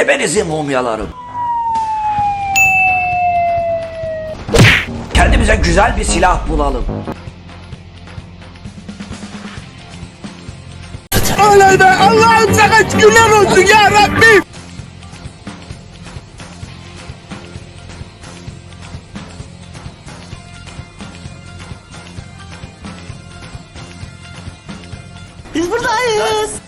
ebenizi mumyalarım. Kendimize güzel bir silah bulalım. Oley be Allah'ım sana şükürler olsun ya Rabbim. Biz buradayız.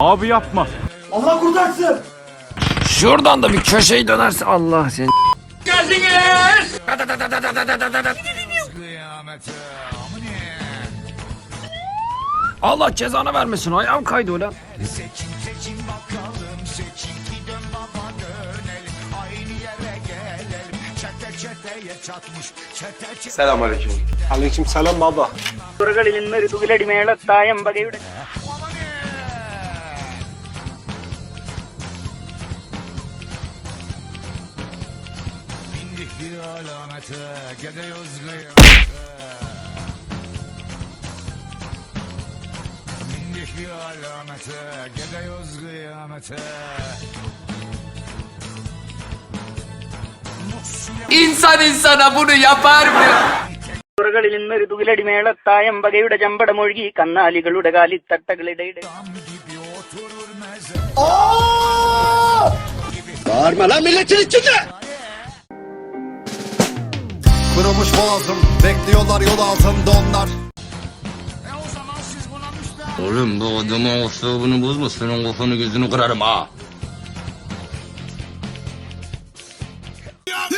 Abi yapma. Şuradan da bir köşeyi dönerse Allah seni. Allah cezanı vermesin ayağım kaydı ulan. Aleyküm selam baba. തുറകളിൽ നിന്നൊരു തുകിലടി മേളത്തായം വകയുടെ İnsan insana bunu yapar mı? തുറകളിൽ നിന്നൊരു തുകിലടി മേളത്തായം വകയുടെ ചമ്പടമൊഴുകി കന്നാലികളുടെ കാലിത്തട്ടകളിടയിടെ Bağırma lan milletin içinde. Kırılmış boğazım Bekliyorlar yol altında onlar Oğlum bu adamın asabını bozma senin kafanı gözünü kırarım ha. Ya,